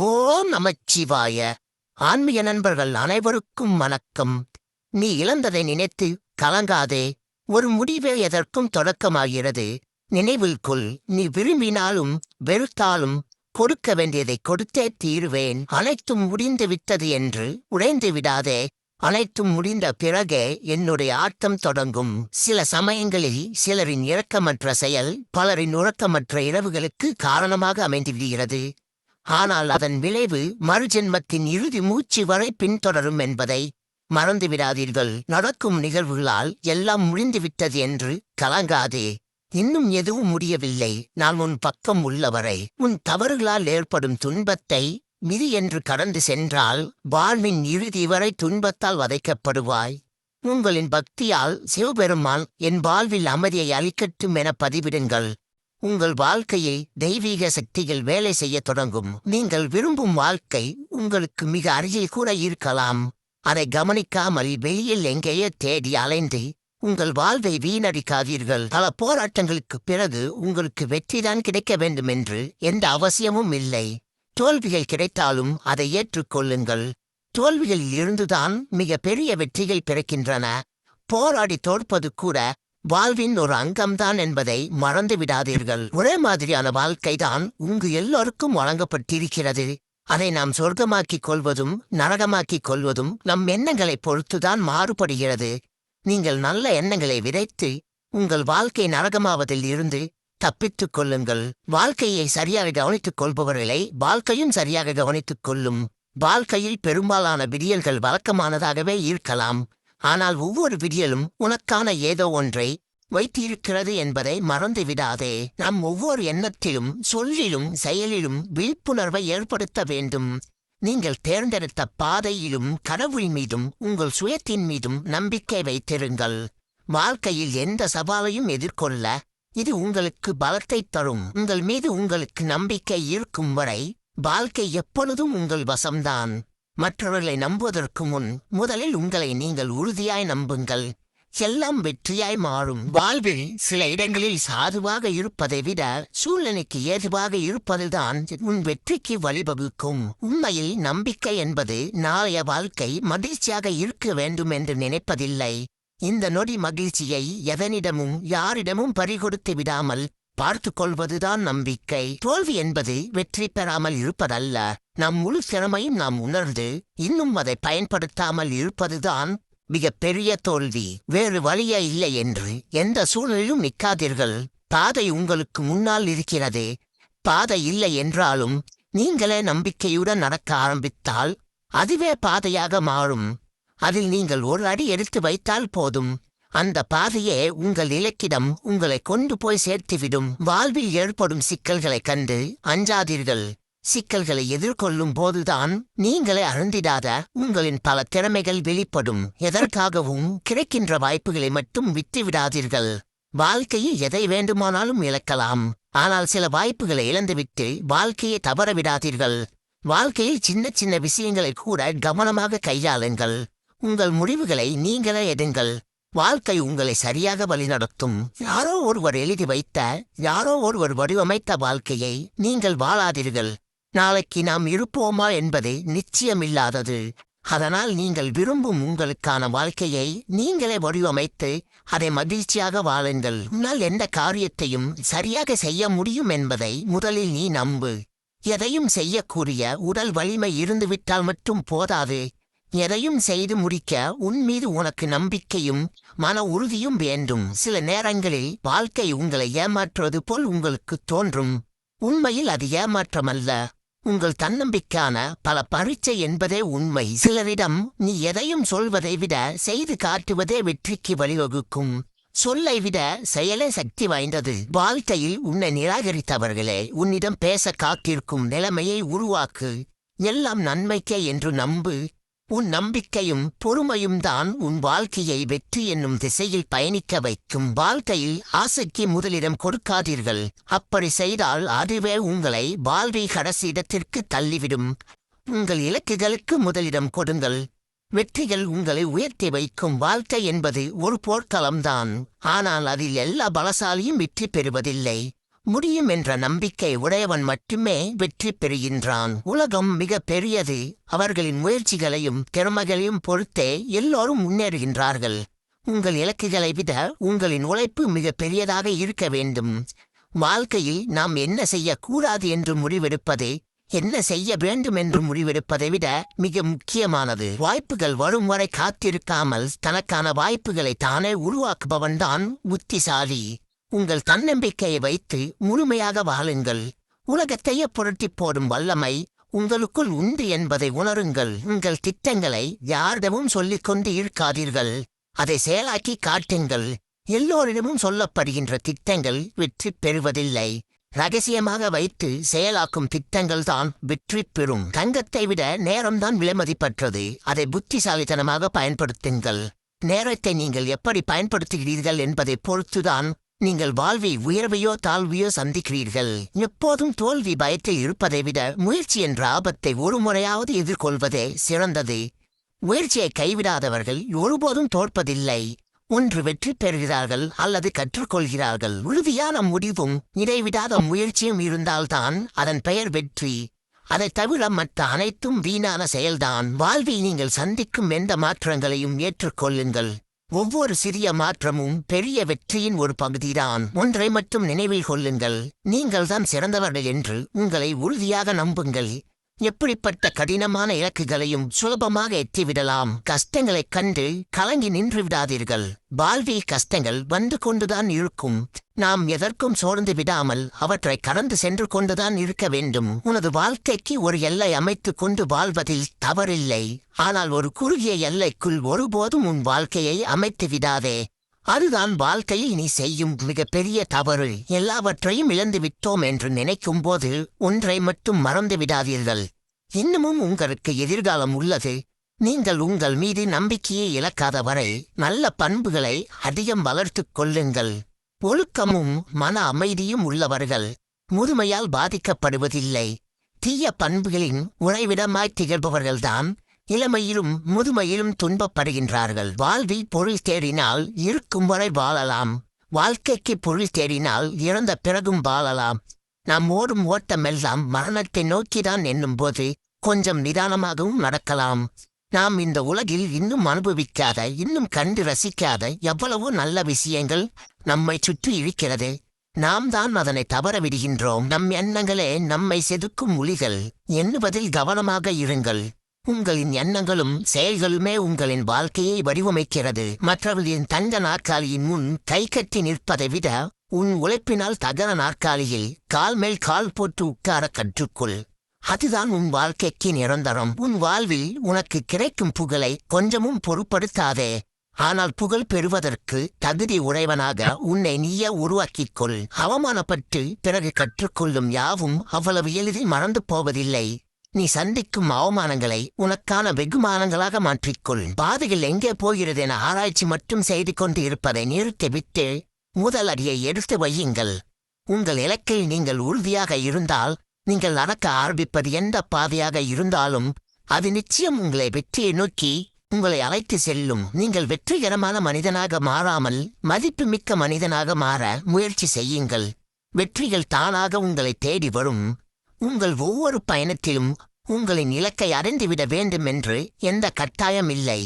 ஓம் நமச்சிவாய. ஆன்மீக நண்பர்கள் அனைவருக்கும் வணக்கம். நீ இழந்ததை நினைத்து கலங்காதே. ஒரு முடிவே எதற்கும் தொடக்கமாகிறது. நினைவில் கொள் நீ விரும்பினாலும் வெறுத்தாலும் கொடுக்க வேண்டியதை கொடுத்தே தீருவேன். அனைத்தும் முடிந்து விட்டது என்று உடைந்து விடாதே. அனைத்தும் முடிந்த பிறகே என்னுடைய ஆட்டம் தொடங்கும். சில சமயங்களில் சிலரின் இரக்கமற்ற செயல் பலரின் உறக்கமற்ற இரவுகளுக்கு காரணமாக அமைந்து விடுகிறது. ஆனால் அதன் விளைவு மறுஜென்மத்தின் இறுதி மூச்சு வரை பின்தொடரும் என்பதை மறந்துவிடாதீர்கள். நடக்கும் நிகழ்வுகளால் எல்லாம் முடிந்துவிட்டது என்று கலங்காதே. இன்னும் எதுவும் முடியவில்லை. நான் உன் பக்கம் உள்ளவரை உன் தவறுகளால் ஏற்படும் துன்பத்தை மிதி என்று கடந்து சென்றால் வாழ்வின் இறுதி வரை துன்பத்தால் வதைக்கப்படுவாய். உங்களின் பக்தியால் சிவபெருமான் என் வாழ்வில் அமைதியை அளிக்கட்டும் என பதிவிடுங்கள். உங்கள் வாழ்க்கையை தெய்வீக சக்திகள் வேலை செய்யத் தொடங்கும். நீங்கள் விரும்பும் வாழ்க்கை உங்களுக்கு மிக அருகில் கூட இருக்கலாம். அதை கவனிக்காமல் வெளியில் எங்கேயோ தேடி அலைந்து உங்கள் வாழ்வை வீணடிக்காதீர்கள். பல போராட்டங்களுக்குப் பிறகு உங்களுக்கு வெற்றிதான் கிடைக்க வேண்டும் என்று எந்த அவசியமும் இல்லை. தோல்விகள் கிடைத்தாலும் அதை ஏற்றுக்கொள்ளுங்கள். தோல்விகளில் இருந்துதான் மிக பெரிய வெற்றிகள் பிறக்கின்றன. போராடி தோற்பது கூட வாழ்வின் ஒரு அங்கம்தான் என்பதை மறந்து விடாதீர்கள். ஒரே மாதிரியான வாழ்க்கைதான் உங்கு எல்லோருக்கும் வழங்கப்பட்டிருக்கிறது. அதை நாம் சொர்க்கமாக்கிக் கொள்வதும் நரகமாக்கிக் கொள்வதும் நம் எண்ணங்களைப் பொறுத்துதான் மாறுபடுகிறது. நீங்கள் நல்ல எண்ணங்களை விதைத்து உங்கள் வாழ்க்கை நரகமாவதில் இருந்து தப்பித்துக் கொள்ளுங்கள். வாழ்க்கையை சரியாக கவனித்துக் கொள்பவர்களை வாழ்க்கையும் சரியாக கவனித்துக் கொள்ளும். வாழ்க்கையில் பெரும்பாலான விடியல்கள் வழக்கமானதாகவே இருக்கலாம். ஆனால் ஒவ்வொரு விடியலும் உனக்கான ஏதோ ஒன்றை வைத்திருக்கிறது என்பதை மறந்து விடாதே நம் ஒவ்வொரு எண்ணத்திலும் சொல்லிலும் செயலிலும் விழிப்புணர்வை ஏற்படுத்த வேண்டும். நீங்கள் தேர்ந்தெடுத்த பாதையிலும் கடவுள் மீதும் உங்கள் சுயத்தின் மீதும் நம்பிக்கை வைத்திருங்கள். வாழ்க்கையில் எந்த சவாலையும் எதிர்கொள்ள இது உங்களுக்கு பலத்தை தரும். உங்கள் மீது உங்களுக்கு நம்பிக்கை இருக்கும் வரை வாழ்க்கை எப்பொழுதும் உங்கள் வசம்தான். மற்றவர்களை நம்புவதற்கு முன் முதலில் உங்களை நீங்கள் உறுதியாய் நம்புங்கள். எல்லாம் வெற்றியாய் மாறும். வாழ்வில் சில இடங்களில் சாதுவாக இருப்பதை விட சூழ்நிலைக்கு ஏதுவாக இருப்பதுதான் உன் வெற்றிக்கு வழிவகுக்கும். உண்மையில் நம்பிக்கை என்பது நாளைய வாழ்க்கை மகிழ்ச்சியாக இருக்க வேண்டும் என்று நினைப்பதில்லை. இந்த நொடி மகிழ்ச்சியை எவனிடமும் யாரிடமும் பறிகொடுத்து விடாமல் பார்த்து கொள்வதுதான் நம்பிக்கை. தோல்வி என்பது வெற்றி பெறாமல் இருப்பதல்ல. நம் முழு திறமையும் நாம் உணர்ந்து இன்னும் அதை பயன்படுத்தாமல் இருப்பதுதான் மிக பெரிய தோல்வி. வேறு வழியே இல்லை என்று எந்த சூழலிலும் நிற்காதீர்கள். பாதை உங்களுக்கு முன்னால் இருக்கிறது. பாதை இல்லை என்றாலும் நீங்களே நம்பிக்கையுடன் நடக்க ஆரம்பித்தால் அதுவே பாதையாக மாறும். அதில் நீங்கள் ஒரு அடி எடுத்து வைத்தால் போதும். அந்த பாதையே உங்கள் இலக்கிடம் உங்களை கொண்டு போய் சேர்த்துவிடும். வாழ்வில் ஏற்படும் சிக்கல்களைக் கண்டு அஞ்சாதீர்கள். சிக்கல்களை எதிர்கொள்ளும் போதுதான் நீங்களே அருந்திடாத உங்களின் பல திறமைகள் வெளிப்படும். எதற்காகவும் கிடைக்கின்ற வாய்ப்புகளை மட்டும் விட்டுவிடாதீர்கள். வாழ்க்கையில் எதை வேண்டுமானாலும் இழக்கலாம். ஆனால் சில வாய்ப்புகளை இழந்துவிட்டு வாழ்க்கையை தவற விடாதீர்கள் வாழ்க்கையில் சின்ன சின்ன விஷயங்களை கூட கவனமாக கையாளுங்கள். உங்கள் முடிவுகளை நீங்களே எடுங்கள். வாழ்க்கை உங்களை சரியாக வழிநடத்தும். யாரோ ஒருவர் எழுதி வைத்த யாரோ ஒருவர் வடிவமைத்த வாழ்க்கையை நீங்கள் வாழாதீர்கள். நாளைக்கு நாம் இருப்போமா என்பது நிச்சயமில்லாதது. அதனால் நீங்கள் விரும்பும் உங்களுக்கான வாழ்க்கையை நீங்களே வடிவமைத்து அதை மகிழ்ச்சியாக வாழுங்கள். உன்னால் எந்த காரியத்தையும் சரியாக செய்ய முடியும் என்பதை முதலில் நீ நம்பு. எதையும் செய்யக்கூடிய உடல் வலிமை இருந்துவிட்டால் மட்டும் போதாது. எதையும் செய்து முடிக்க உன் மீது உனக்கு நம்பிக்கையும் மன உறுதியும் வேண்டும். சில நேரங்களில் வாழ்க்கை உங்களை ஏமாற்றுவது போல் உங்களுக்கு தோன்றும். உண்மையில் அது ஏமாற்றமல்ல. உங்கள் தன்னம்பிக்கான பல பரீட்சை என்பதே உண்மை. சிலரிடம் நீ எதையும் சொல்வதை விட செய்து காட்டுவதே வெற்றிக்கு வழிவகுக்கும். சொல்லை விட செயலே சக்தி வாய்ந்தது. வாழ்க்கையில் உன்னை நிராகரித்தவர்களே உன்னிடம் பேச காத்திருக்கும் நிலைமையை உருவாக்கு. எல்லாம் நன்மைக்கே என்று நம்பு. உன் நம்பிக்கையும் பொறுமையும் தான் உன் வாழ்க்கையை வெற்றி என்னும் திசையில் பயணிக்க வைக்கும் வாழ்க்கையில் ஆசைக்கு முதலிடம் கொடுக்காதீர்கள். அப்படி செய்தால் அதுவே உங்களை வாழ்வை கடைசி இடத்திற்கு தள்ளிவிடும். உங்கள் இலக்குகளுக்கு முதலிடம் கொடுங்கள். வெற்றிகள் உங்களை உயர்த்தி வைக்கும் வாழ்க்கை என்பது ஒரு போர்க்களம்தான். ஆனால் அதில் எல்லா பலசாலியும் வெற்றி பெறுவதில்லை. முடியும் என்ற நம்பிக்கை உடையவன் மட்டுமே வெற்றி பெறுகின்றான். உலகம் மிக பெரியது. அவர்களின் முயற்சிகளையும் திறமைகளையும் பொறுத்தே எல்லோரும் முன்னேறுகின்றார்கள். உங்கள் இலக்குகளை விட உங்களின் உழைப்பு மிக பெரியதாக இருக்க வேண்டும். வாழ்க்கையில் நாம் என்ன செய்யக்கூடாது என்று முடிவெடுப்பது என்ன செய்ய வேண்டும் என்று முடிவெடுப்பதை விட மிக முக்கியமானது. வாய்ப்புகள் வரும் வரை காத்திருக்காமல் தனக்கான வாய்ப்புகளை தானே உருவாக்குபவன்தான் புத்திசாலி. உங்கள் தன்னம்பிக்கையை வைத்து முழுமையாக வாழுங்கள். உலகத்தையே புரட்டி போடும் வல்லமை உங்களுக்குள் உண்டு என்பதை உணருங்கள். உங்கள் திட்டங்களை யாரிடமும் சொல்லிக் கொண்டு இருக்காதீர்கள். அதை செயலாக்கி காட்டுங்கள். எல்லோரிடமும் சொல்லப்படுகின்ற திட்டங்கள் வெற்றி பெறுவதில்லை. ரகசியமாக வைத்து செயலாக்கும் திட்டங்கள் தான் வெற்றி பெறும். தங்கத்தை விட நேரம்தான் விலைமதிப்பற்றது அதை புத்திசாலித்தனமாக பயன்படுத்துங்கள். நேரத்தை நீங்கள் எப்படி பயன்படுத்துகிறீர்கள் என்பதை பொறுத்துதான் நீங்கள் வாழ்வை உயர்வையோ தாழ்வையோ சந்திக்கிறீர்கள். எப்போதும் தோல்வி பயத்தை இருப்பதை விட முயற்சி என்ற ஆபத்தை ஒரு முறையாவது எதிர்கொள்வதே சிறந்தது. முயற்சியை கைவிடாதவர்கள் ஒருபோதும் தோற்பதில்லை. ஒன்று வெற்றி பெறுகிறார்கள் அல்லது கற்றுக்கொள்கிறார்கள். உறுதியான முடிவும் இடைவிடாத முயற்சியும் இருந்தால்தான் அதன் பெயர் வெற்றி. அதைத் தவிர மற்ற அனைத்தும் வீணான செயல்தான். வாழ்வில் நீங்கள் சந்திக்கும் எந்த மாற்றங்களையும் ஏற்றுக்கொள்ளுங்கள். ஒவ்வொரு சிறிய மாற்றமும் பெரிய வெற்றியின் ஒரு பகுதிதான். ஒன்றை மட்டும் நினைவில் கொள்ளுங்கள். நீங்கள்தான் சிறந்தவர்கள் என்று உங்களை உறுதியாக நம்புங்கள். எப்படிப்பட்ட கடினமான இலக்குகளையும் சுலபமாக எட்டிவிடலாம். கஷ்டங்களைக் கண்டு கலங்கி நின்று விடாதீர்கள். வாழ்வி கஷ்டங்கள் வந்து கொண்டுதான் இருக்கும் நாம் எதற்கும் சோர்ந்து விடாமல் அவற்றை கடந்து சென்று கொண்டுதான் இருக்க வேண்டும். உனது வாழ்க்கைக்கு ஒரு எல்லை அமைத்துக் கொண்டு வாழ்வதில் தவறில்லை. ஆனால் ஒரு குறுகிய எல்லைக்குள் ஒருபோதும் உன் வாழ்க்கையை அமைத்து விடாதே. அதுதான் வாழ்க்கையில் நீ செய்யும் மிகப்பெரிய தவறு. எல்லாவற்றையும் இழந்து விட்டோம் என்று நினைக்கும் போது ஒன்றை மட்டும் மறந்து விடாதீர்கள். இன்னமும் உங்களுக்கு எதிர்காலம் உள்ளது. நீங்கள் உங்கள் மீது நம்பிக்கையை இழக்காத வரை நல்ல பண்புகளை அதிகம் வளர்த்துக் கொள்ளுங்கள். ஒழுக்கமும் மன அமைதியும் உள்ளவர்கள் முதுமையால் பாதிக்கப்படுவதில்லை. தீய பண்புகளின் உறைவிடமாய் திகழ்பவர்கள்தான் இளமையிலும் முதுமையிலும் துன்பப்படுகின்றார்கள். வாழ்வில் பொருள் தேடினால் இருக்கும் வரை வாழலாம். வாழ்க்கைக்கு பொருள் தேடினால் இறந்த பிறகும் வாழலாம். நாம் ஓடும் ஓட்டமெல்லாம் மரணத்தை நோக்கிதான் என்னும்போது கொஞ்சம் நிதானமாகவும் நடக்கலாம். நாம் இந்த உலகில் இன்னும் அனுபவிக்காத இன்னும் கண்டு ரசிக்காத எவ்வளவோ நல்ல விஷயங்கள் நம்மை சுற்றி இருக்கிறது. நாம் தான் அதனை தவற விடுகின்றோம். நம் எண்ணங்களே நம்மை செதுக்கும் ஒளிகள் எண்ணுவதில் கவனமாக இருங்கள். உங்களின் எண்ணங்களும் செயல்களுமே உங்களின் வாழ்க்கையை வடிவமைக்கிறது. மற்றவர்களின் தந்த நாற்காலியின் முன் கை கட்டி நிற்பதை விட உன் உழைப்பினால் தகர நாற்காலியில் கால் மேல் கால் போட்டு உட்கார கற்றுக்கொள். அதுதான் உன் வாழ்க்கைக்கு நிரந்தரம். உன் வாழ்வில் உனக்கு கிடைக்கும் புகழை கொஞ்சமும் பொருட்படுத்தாதே. ஆனால் புகழ் பெறுவதற்கு தகுதி உடையவனாக உன்னை நீயே உருவாக்கிக் கொள் அவமானப்பட்டு பிறகு கற்றுக்கொள்ளும் யாவும் அவ்வளவு எளிதில் மறந்து போவதில்லை. நீ சந்திக்கும் அவமானங்களை உனக்கான வெகுமானங்களாக மாற்றிக்கொள். பாதையில் எங்கே போகிறது என ஆராய்ச்சி மட்டும் செய்து கொண்டு இருப்பதை நிறுத்திவிட்டு முதல் அடியை எடுத்து வையுங்கள். உங்கள் இலக்கில் நீங்கள் உறுதியாக இருந்தால் நீங்கள் நடக்க ஆரம்பிப்பது எந்த பாதையாக இருந்தாலும் அது நிச்சயம் உங்களை வெற்றியை நோக்கி உங்களை அழைத்து செல்லும். நீங்கள் வெற்றிகரமான மனிதனாக மாறாமல் மதிப்புமிக்க மனிதனாக மாற முயற்சி செய்யுங்கள். வெற்றிகள் தானாக உங்களை தேடி வரும். உங்கள் ஒவ்வொரு பயணத்திலும் உங்களின் இலக்கை அடைந்துவிட வேண்டும் என்று எந்த கட்டாயம் இல்லை.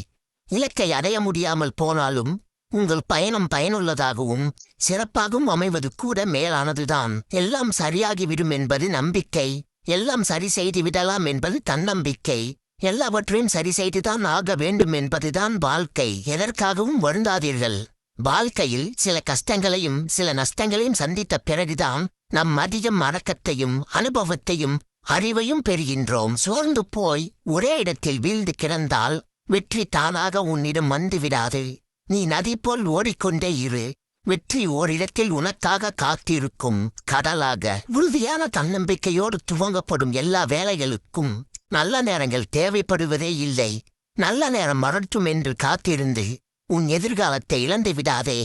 இலக்கை அடைய முடியாமல் போனாலும் உங்கள் பயணம் பயனுள்ளதாகவும் சிறப்பாகவும் அமைவது கூட மேலானதுதான். எல்லாம் சரியாகிவிடும் என்பது நம்பிக்கை. எல்லாம் சரி செய்து விடலாம் என்பது தன்னம்பிக்கை. எல்லாவற்றையும் சரி செய்துதான் ஆக வேண்டும் என்பதுதான் வாழ்க்கை. எதற்காகவும் வருந்தாதீர்கள். வாழ்க்கையில் சில கஷ்டங்களையும் சில நஷ்டங்களையும் சந்தித்த பிறகுதான் நம் அதிகம் அடக்கத்தையும் அனுபவத்தையும் அறிவையும் பெறுகின்றோம். சோர்ந்து போய் ஒரே இடத்தில் வீழ்ந்து கிடந்தால் வெற்றி தானாக உன்னிடம் வந்துவிடாது. நீ நதி போல் ஓடிக்கொண்டே இரு. வெற்றி ஓரிடத்தில் உனக்காக காத்திருக்கும். கடலாக உறுதியான தன்னம்பிக்கையோடு துவங்கப்படும் எல்லா வேலைகளுக்கும் நல்ல நேரங்கள் தேவைப்படுவதே இல்லை. நல்ல நேரம் மறட்டும் என்று காத்திருந்து உன் எதிர்காலத்தை இழந்து விடாதே.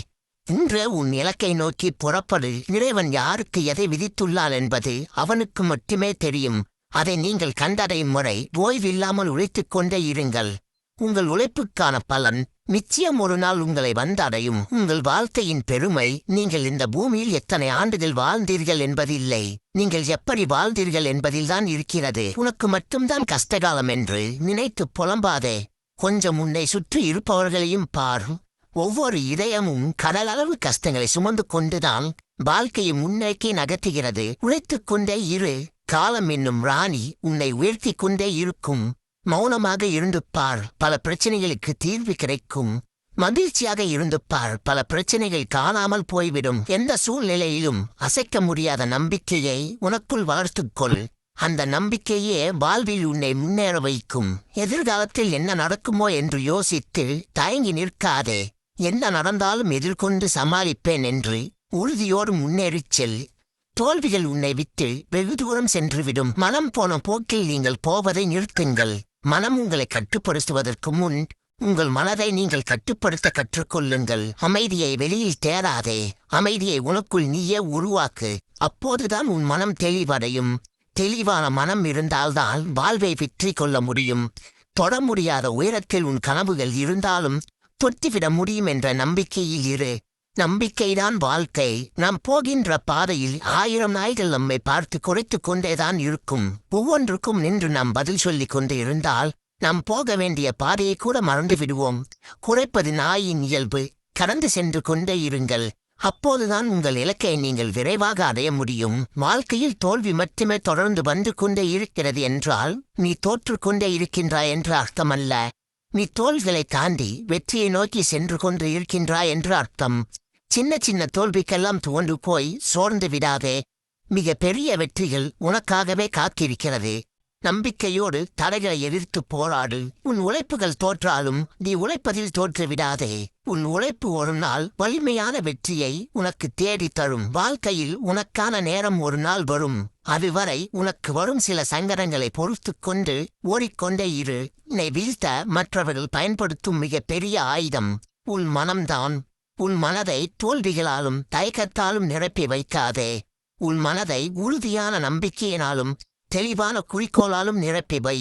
இன்று உன் இலக்கை நோக்கி புறப்படு. இறைவன் யாருக்கு எதை விதித்துள்ளான் என்பது அவனுக்கு மட்டுமே தெரியும். அதை நீங்கள் கண்டடையும் முறை ஓய்வில்லாமல் உழைத்துக் கொண்டே இருங்கள். உங்கள் உழைப்புக்கான பலன் நிச்சயம் ஒரு நாள் உங்களை வந்தடையும். உங்கள் வாழ்க்கையின் பெருமை நீங்கள் இந்த பூமியில் எத்தனை ஆண்டுகள் வாழ்ந்தீர்கள் என்பதில்லை. நீங்கள் எப்படி வாழ்ந்தீர்கள் என்பதில்தான் இருக்கிறது. உனக்கு மட்டும்தான் கஷ்டகாலம் என்று நினைத்து புலம்பாதே. கொஞ்சம் உன்னை சுற்றி இருப்பவர்களையும் பார். ஒவ்வொரு இதயமும் கடலளவு கஷ்டங்களை சுமந்து கொண்டுதான் வாழ்க்கையை முன்னோக்கி நகர்த்துகிறது. உழைத்துக் கொண்டே இரு. காலம் என்னும் ராணி உன்னை உயர்த்திக் கொண்டே இருக்கும். மௌனமாக இருந்து பார் பல பிரச்சனைகளுக்கு தீர்வு கிடைக்கும். மகிழ்ச்சியாக இருந்து பார் பல பிரச்சனைகள் காணாமல் போய்விடும். எந்த சூழ்நிலையிலும் அசைக்க முடியாத நம்பிக்கையை உனக்குள் வளர்த்துக்கொள் அந்த நம்பிக்கையே வாழ்வில் உன்னை முன்னேற வைக்கும். எதிர்காலத்தில் என்ன நடக்குமோ என்று யோசித்து தயங்கி நிற்காதே. என்ன நடந்தாலும் எதிர்கொண்டு சமாளிப்பேன் என்று உறுதியோடு முன்னேறிச் செல். தோல்விகள் உன்னை விட்டு வெகு தூரம் சென்றுவிடும். மனம் போன போக்கில் நீங்கள் போவதை நிறுத்துங்கள். மனம் உங்களை கட்டுப்படுத்துவதற்கு முன் உங்கள் மனதை நீங்கள் கட்டுப்படுத்த கற்றுக்கொள்ளுங்கள். அமைதியை வெளியில் தேடாதே அமைதியை உனக்குள் நீயே உருவாக்கு. அப்போதுதான் உன் மனம் தெளிவடையும். தெளிவான மனம் இருந்தால்தான் வாழ்வை வெற்றி கொள்ள முடியும். தொட முடியாத உயரத்தில் உன் கனவுகள் இருந்தாலும் தொட்டிவிட முடியும் என்ற நம்பிக்கையில் இரு. நம்பிக்கைதான் வாழ்க்கை. நாம் போகின்ற பாதையில் ஆயிரம் நாய்கள் நம்மை பார்த்து குறைத்துக் கொண்டேதான் இருக்கும். ஒவ்வொன்றுக்கும் நின்று நாம் பதில் சொல்லிக் கொண்டு இருந்தால் நாம் போக வேண்டிய பாதையை கூட மறந்து விடுவோம். குறைப்பது நாயின் இயல்பு. கடந்து சென்று கொண்டே இருங்கள். அப்போதுதான் உங்கள் இலக்கை நீங்கள் விரைவாக அடைய முடியும். வாழ்க்கையில் தோல்வி மட்டுமே தொடர்ந்து வந்து கொண்டே இருக்கிறது என்றால் நீ தோற்றுக் கொண்டே இருக்கின்றாய் என்று அர்த்தமல்ல. நீ தோல்விகளை தாண்டி வெற்றியை நோக்கி சென்று கொண்டு இருக்கின்றாய் என்று அர்த்தம். சின்ன சின்ன தோல்விக்கெல்லாம் துவண்டு போய் சோர்ந்து விடாதே. மிக பெரிய வெற்றிகள் உனக்காகவே காத்திருக்கிறது. நம்பிக்கையோடு தடைகளை எதிர்த்து போராடு. உன் உழைப்புகள் தோற்றாலும் நீ உழைப்பதில் தோற்றுவிடாதே. உன் உழைப்பு ஒரு நாள் வலிமையான வெற்றியை உனக்கு தேடித் தரும் வாழ்க்கையில் உனக்கான நேரம் ஒரு நாள் வரும். அதுவரை உனக்கு வரும் சில சங்கடங்களை பொறுத்துக் கொண்டு ஓடிக்கொண்டே இரு. உன்னை வீழ்த்த மற்றவர்கள் பயன்படுத்தும் மிக பெரிய ஆயுதம் உன் மனம்தான். உன் மனதை தோல்விகளாலும் தயக்கத்தாலும் நிரப்பி வைக்காதே. உன் மனதை உறுதியான நம்பிக்கையினாலும் தெளிவான குறிக்கோளாலும் நிரப்பி வை.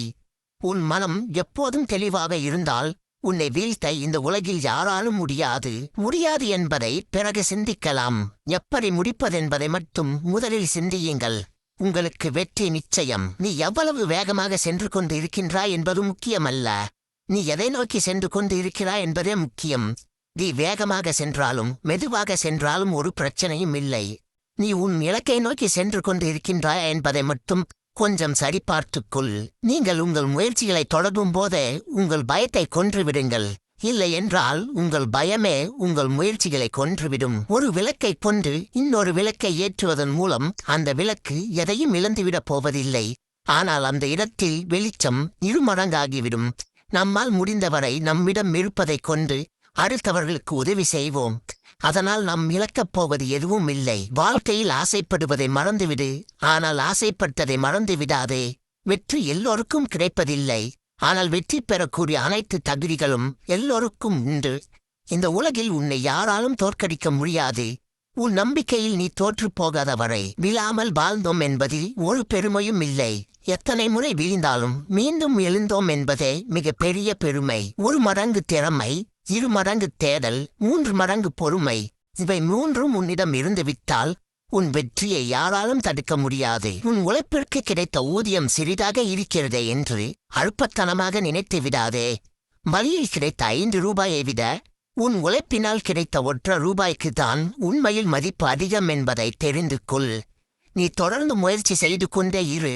உன் மனம் எப்போதும் தெளிவாக இருந்தால் உன்னை வீழ்த்த இந்த உலகில் யாராலும் முடியாது. முடியாது என்பதை பிறகு சிந்திக்கலாம். எப்படி முடிப்பதென்பதை மட்டும் முதலில் சிந்தியுங்கள். உங்களுக்கு வெற்றி நிச்சயம். நீ எவ்வளவு வேகமாக சென்று கொண்டு இருக்கின்றாய் என்பது முக்கியமல்ல. நீ எதை நோக்கி சென்று கொண்டு இருக்கிறாய் என்பதே முக்கியம். நீ வேகமாக சென்றாலும் மெதுவாக சென்றாலும் ஒரு பிரச்சனையும் இல்லை. நீ உன் இலக்கை நோக்கி சென்று கொண்டு இருக்கின்றாய் என்பதை மட்டும் கொஞ்சம் சரிபார்த்துக்கொள். நீங்கள் உங்கள் முயற்சிகளை தொடரும் போதே உங்கள் பயத்தை கொன்றுவிடுங்கள். இல்லை என்றால் உங்கள் பயமே உங்கள் முயற்சிகளை கொன்றுவிடும். ஒரு விளக்கை கொண்டு இன்னொரு விளக்கை ஏற்றுவதன் மூலம் அந்த விளக்கு எதையும் இழந்துவிடப் போவதில்லை. ஆனால் அந்த இடத்தில் வெளிச்சம் இருமடங்காகிவிடும் நம்மால் முடிந்தவரை நம்மிடம் இருப்பதைக் கொண்டு அடுத்தவர்களுக்கு உதவி செய்வோம். அதனால் நாம் இழக்கப் போவது எதுவும் இல்லை. வாழ்க்கையில் ஆசைப்படுவதை மறந்துவிடு. ஆனால் ஆசைப்பட்டதை மறந்து விடாதே. வெற்றி எல்லோருக்கும் கிடைப்பதில்லை. ஆனால் வெற்றி பெறக்கூடிய அனைத்து தகுதிகளும் எல்லோருக்கும் உண்டு. இந்த உலகில் உன்னை யாராலும் தோற்கடிக்க முடியாது. உன் நம்பிக்கையில் நீ தோற்றுப் போகாத வரை விழாமல் வாழ்ந்தோம் என்பதில் ஒரு பெருமையும் இல்லை. எத்தனை முறை வீழ்ந்தாலும் மீண்டும் எழுந்தோம் என்பதே மிக பெரிய பெருமை. ஒரு மடங்கு திறமை. இரு மடங்கு தேடல் மூன்று மடங்கு பொறுமை. இவை மூன்றும் உன்னிடம் இருந்து விட்டால் உன் வெற்றியை யாராலும் தடுக்க முடியாது. உன் உழைப்பிற்கு கிடைத்த ஊதியம் சிறிதாக இருக்கிறதே என்று அழுப்பத்தனமாக நினைத்து விடாதே. வழியில் கிடைத்த ஐந்து ரூபாயை விட உன் உழைப்பினால் கிடைத்த ஒற்ற ரூபாய்க்கு தான் உண்மையில் மதிப்பு அதிகம் என்பதை தெரிந்து கொள். நீ தொடர்ந்து முயற்சி செய்து கொண்டே இரு.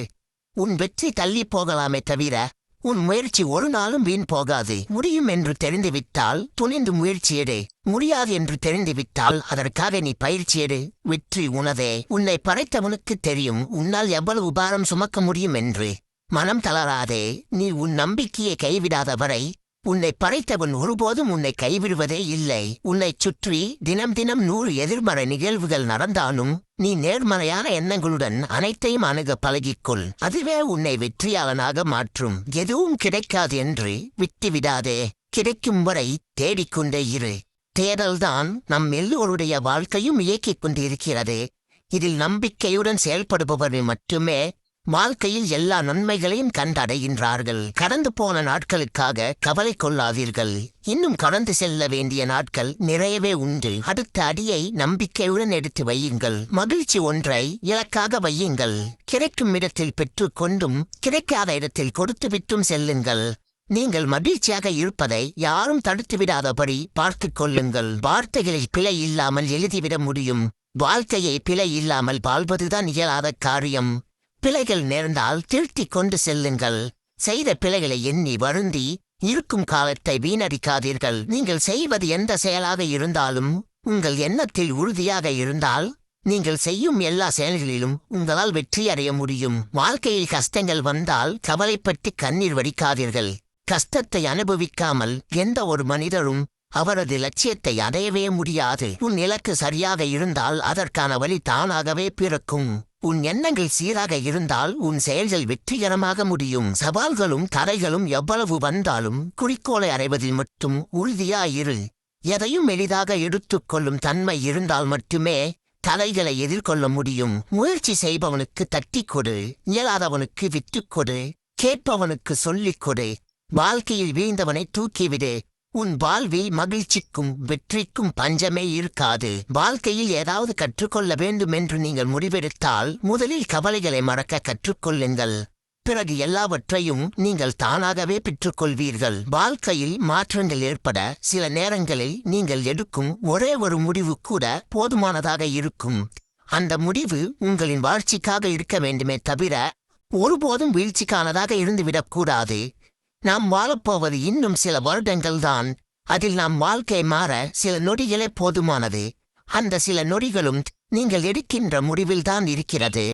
உன் வெற்றி தள்ளி போகலாமே தவிர உன் முயற்சி ஒரு நாளும் வீண் போகாது. முடியும் என்று தெரிந்துவிட்டால் துணிந்து முயற்சி எடு. முடியாது என்று தெரிந்துவிட்டால் அதற்காக நீ பயிற்சி எடு. வெற்றி உனதே உன்னை படைத்தவனுக்கு தெரியும். உன்னால் எவ்வளவு உபாரம் சுமக்க முடியும் என்று. மனம் தளராதே. நீ உன் நம்பிக்கையை கைவிடாத வரை உன்னை படைத்தவன் ஒருபோதும் உன்னை கைவிடுவதே இல்லை. உன்னைச் சுற்றி தினம் தினம் நூறு எதிர்மறை நிகழ்வுகள் நடந்தாலும் நீ நேர்மறையான எண்ணங்களுடன் அனைத்தையும் அணுக பழகிக்கொள். அதுவே உன்னை வெற்றியாளனாக மாற்றும். எதுவும் கிடைக்காது என்று விட்டுவிடாதே. கிடைக்கும் வரை தேடிக்கொண்டே இரு. தேடல்தான் நம் எல்லோருடைய வாழ்க்கையும் இயக்கிக் கொண்டிருக்கிறது. இதில் நம்பிக்கையுடன் செயல்படுபவர்கள் மட்டுமே வாழ்க்கையில் எல்லா நன்மைகளையும் கண்டடைகின்றார்கள். கடந்து போன நாட்களுக்காக கவலை கொள்ளாதீர்கள். இன்னும் கடந்து செல்ல வேண்டிய நாட்கள் நிறையவே உண்டு. அடுத்த அடியை நம்பிக்கையுடன் எடுத்து வையுங்கள். மகிழ்ச்சி ஒன்றை இலக்காக வையுங்கள். கிடைக்கும் இடத்தில் பெற்றுக்கொண்டும் கிடைக்காத இடத்தில் கொடுத்து விட்டும் செல்லுங்கள். நீங்கள் மகிழ்ச்சியாக இருப்பதை யாரும் தடுத்துவிடாதபடி பார்த்துக் கொள்ளுங்கள். வார்த்தைகளை பிழை இல்லாமல் எழுதிவிட முடியும். வாழ்க்கையை பிழை இல்லாமல் வாழ்வதுதான் இயலாத காரியம். பிழைகள் நேர்ந்தால் திருத்திக் கொண்டு செல்லுங்கள். செய்த பிழைகளை எண்ணி வருந்தி இருக்கும் காலத்தை வீணடிக்காதீர்கள். நீங்கள் செய்வது எந்த செயலாக இருந்தாலும் உங்கள் எண்ணத்தில் உறுதியாக இருந்தால் நீங்கள் செய்யும் எல்லா செயல்களிலும் உங்களால் வெற்றி அடைய முடியும். வாழ்க்கையில் கஷ்டங்கள் வந்தால் கவலைப்பட்டு கண்ணீர் வடிக்காதீர்கள். கஷ்டத்தை அனுபவிக்காமல் எந்த ஒரு மனிதரும் அவரது லட்சியத்தை அடையவே முடியாது. உன் இலக்கு சரியாக இருந்தால் அதற்கான வழி தானாகவே பிறக்கும். உன் எண்ணங்கள் சீராக இருந்தால் உன் செயல்கள் வெற்றிகரமாக முடியும். சவால்களும் தடைகளும் எவ்வளவு வந்தாலும் குறிக்கோளை அடைவதில் மட்டும் உறுதியாயிரு. எதையும் எளிதாக எடுத்துக்கொள்ளும் தன்மை இருந்தால் மட்டுமே தலைகளை எதிர்கொள்ள முடியும். முயற்சி செய்பவனுக்கு தட்டிக் கொடு. இயலாதவனுக்கு விட்டுக் கொடு. கேட்பவனுக்கு சொல்லிக் கொடு. வாழ்க்கையில் வீழ்ந்தவனை தூக்கிவிடு. உன் வாழ்வில் மகிழ்ச்சிக்கும் வெற்றிக்கும் பஞ்சமே இருக்காது. வாழ்க்கையில் ஏதாவது கற்றுக்கொள்ள வேண்டும் என்று நீங்கள் முடிவெடுத்தால் முதலில் கவலைகளை மறக்க கற்றுக்கொள்ளுங்கள். பிறகு எல்லாவற்றையும் நீங்கள் தானாகவே பெற்றுக்கொள்வீர்கள். வாழ்க்கையில் மாற்றங்கள் ஏற்பட சில நேரங்களில் நீங்கள் எடுக்கும் ஒரே ஒரு முடிவு கூட போதுமானதாக இருக்கும். அந்த முடிவு உங்களின் வாழ்ச்சிக்காக இருக்க வேண்டுமே தவிர ஒருபோதும் வீழ்ச்சிக்கானதாக இருந்துவிடக்கூடாது நாம் வாழப்போவது இன்னும் சில வருடங்கள்தான். அதில் நாம் வாழ்க்கை மாற சில நொடிகளே போதுமானது. அந்த சில நொடிகளும் நீங்கள் எடுக்கின்ற முடிவில்தான் இருக்கிறது.